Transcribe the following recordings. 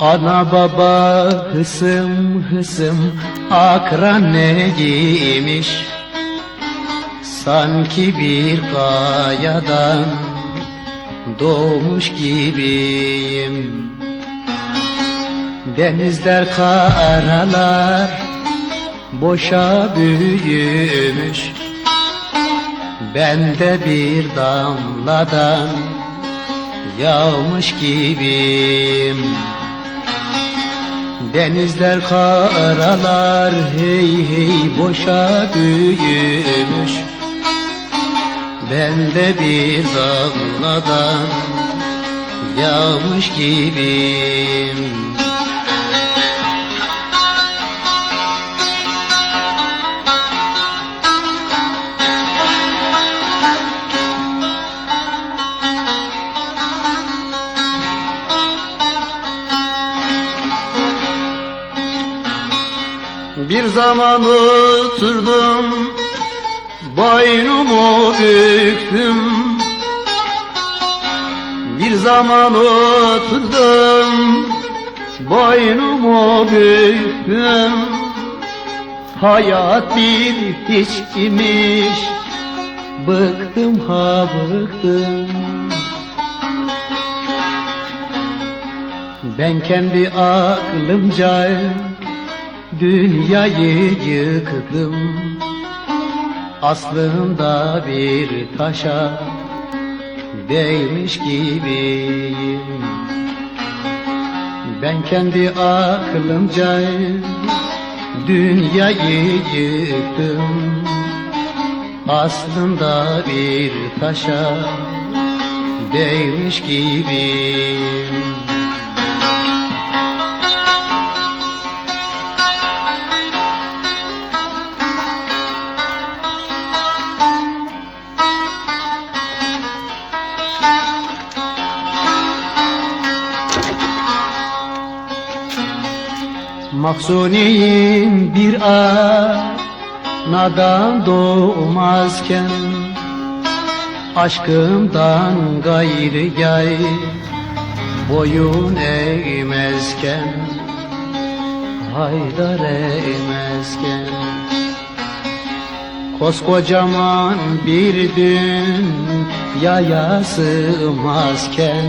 Ana baba hısım hısım akran neymiş Sanki bir kayadan doğmuş gibiyim. Denizler karalar boşa büyümüş. Ben de bir damladan yağmış gibiyim Denizler karalar hey hey boşa büyümüş. Ben de bir damladan yağmış gibiyim Bir zaman oturdum Boynumu büktüm. Bir zaman oturdum Boynumu büktüm. Hayat bir hiç imiş Bıktım ha bıktım. Ben kendi aklımca Dünyayı yıktım Aslında bir taşa Değmiş gibiyim. Ben kendi aklımca Dünyayı yıktım. Aslında bir taşa Değmiş gibiyim Mahzuniyim bir anadan doğmazken Aşkımdan gayrı gay boyun eğmezken Haydar eğmezken. Koskocaman bir dünyaya sığmazken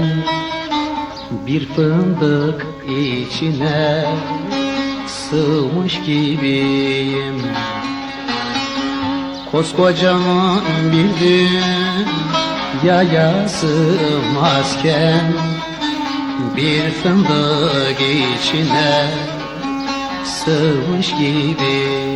Bir fındık içine sığmış gibiyim. Koskocaman bir dünyaya sığmazken Bir fındık içine sığmış gibiyim